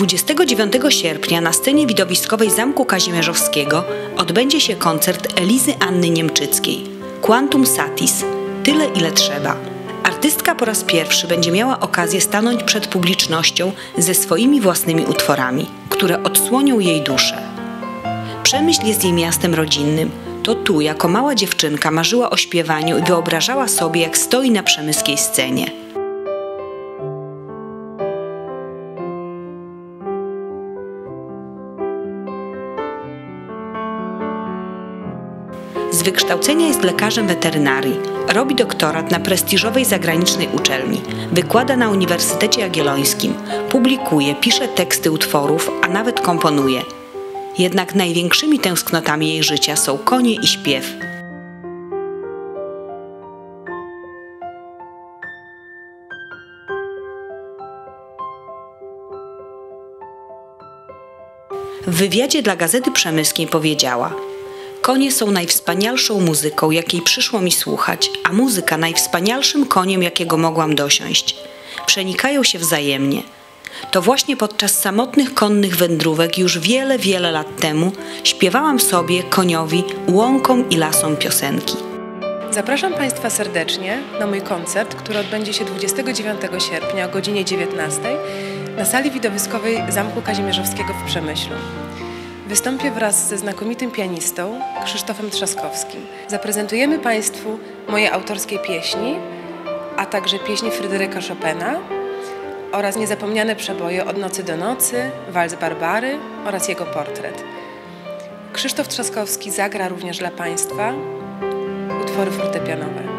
29 sierpnia na scenie widowiskowej Zamku Kazimierzowskiego odbędzie się koncert Elizy Anny Niemczyckiej Quantum Satis Tyle ile trzeba. Artystka po raz pierwszy będzie miała okazję stanąć przed publicznością ze swoimi własnymi utworami, które odsłonią jej duszę. Przemyśl jest jej miastem rodzinnym. To tu, jako mała dziewczynka, marzyła o śpiewaniu i wyobrażała sobie, jak stoi na przemyskiej scenie. Z wykształcenia jest lekarzem weterynarii. Robi doktorat na prestiżowej zagranicznej uczelni. Wykłada na Uniwersytecie Jagiellońskim. Publikuje, pisze teksty utworów, a nawet komponuje. Jednak największymi tęsknotami jej życia są konie i śpiew. W wywiadzie dla Gazety Przemyskiej powiedziała: Konie są najwspanialszą muzyką, jakiej przyszło mi słuchać, a muzyka najwspanialszym koniem, jakiego mogłam dosiąść. Przenikają się wzajemnie. To właśnie podczas samotnych konnych wędrówek już wiele, wiele lat temu śpiewałam sobie, koniowi, łąkom i lasom piosenki. Zapraszam Państwa serdecznie na mój koncert, który odbędzie się 29 sierpnia o godzinie 19 na sali widowiskowej Zamku Kazimierzowskiego w Przemyślu. Wystąpię wraz ze znakomitym pianistą Krzysztofem Trzaskowskim. Zaprezentujemy Państwu moje autorskie pieśni, a także pieśni Fryderyka Chopina oraz niezapomniane przeboje Od nocy do nocy, Walc Barbary oraz jego portret. Krzysztof Trzaskowski zagra również dla Państwa utwory fortepianowe.